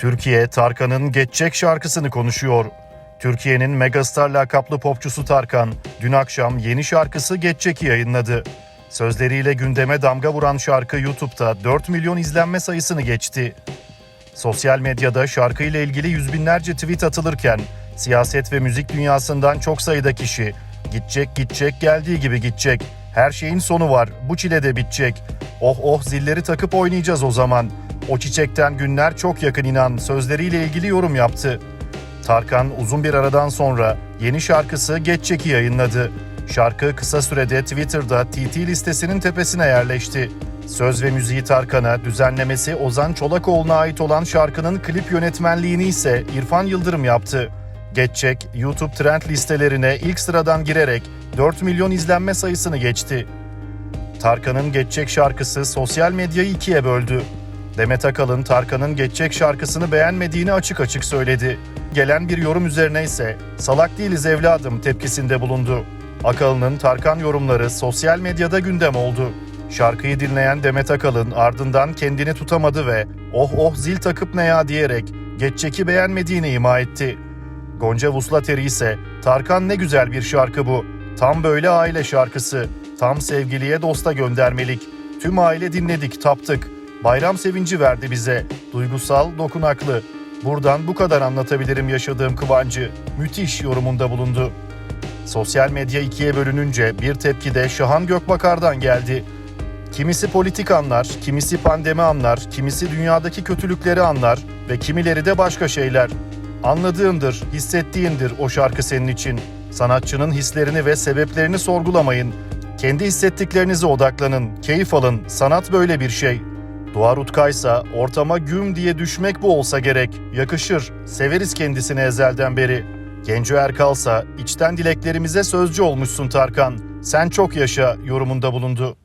Türkiye, Tarkan'ın Geçecek şarkısını konuşuyor. Türkiye'nin megastar lakaplı popçusu Tarkan, dün akşam yeni şarkısı Geçecek'i yayınladı. Sözleriyle gündeme damga vuran şarkı YouTube'da 4 milyon izlenme sayısını geçti. Sosyal medyada şarkıyla ilgili yüz binlerce tweet atılırken, siyaset ve müzik dünyasından çok sayıda kişi, gidecek gidecek geldiği gibi gidecek, her şeyin sonu var, bu çile de bitecek, oh oh zilleri takıp oynayacağız o zaman, o çiçekten günler çok yakın inan sözleriyle ilgili yorum yaptı. Tarkan uzun bir aradan sonra yeni şarkısı Geçecek'i yayınladı. Şarkı kısa sürede Twitter'da TT listesinin tepesine yerleşti. Söz ve müziği Tarkan'a, düzenlemesi Ozan Çolakoğlu'na ait olan şarkının klip yönetmenliğini ise İrfan Yıldırım yaptı. Geçecek, YouTube trend listelerine ilk sıradan girerek 4 milyon izlenme sayısını geçti. Tarkan'ın Geçecek şarkısı sosyal medyayı ikiye böldü. Demet Akalın Tarkan'ın Geçecek şarkısını beğenmediğini açık açık söyledi. Gelen bir yorum üzerine ise salak değiliz evladım tepkisinde bulundu. Akalın'ın Tarkan yorumları sosyal medyada gündem oldu. Şarkıyı dinleyen Demet Akalın ardından kendini tutamadı ve oh oh zil takıp ne ya diyerek Geçecek'i beğenmediğini ima etti. Gonca Vuslateri ise Tarkan ne güzel bir şarkı bu. Tam böyle aile şarkısı. Tam sevgiliye dosta göndermelik. Tüm aile dinledik, taptık. Bayram sevinci verdi bize. Duygusal, dokunaklı. Buradan bu kadar anlatabilirim yaşadığım kıvancı. Müthiş yorumunda bulundu. Sosyal medya ikiye bölününce bir tepki de Şahan Gökbakar'dan geldi. Kimisi politik anlar, kimisi pandemi anlar, kimisi dünyadaki kötülükleri anlar ve kimileri de başka şeyler. Anladığındır, hissettiğindir o şarkı senin için. Sanatçının hislerini ve sebeplerini sorgulamayın. Kendi hissettiklerinize odaklanın, keyif alın. Sanat böyle bir şey. Doğa Rutkaysa ortama güm diye düşmek bu olsa gerek. Yakışır. Severiz kendisini ezelden beri. Genco Erkalsa içten dileklerimize sözcü olmuşsun Tarkan. Sen çok yaşa yorumunda bulundu.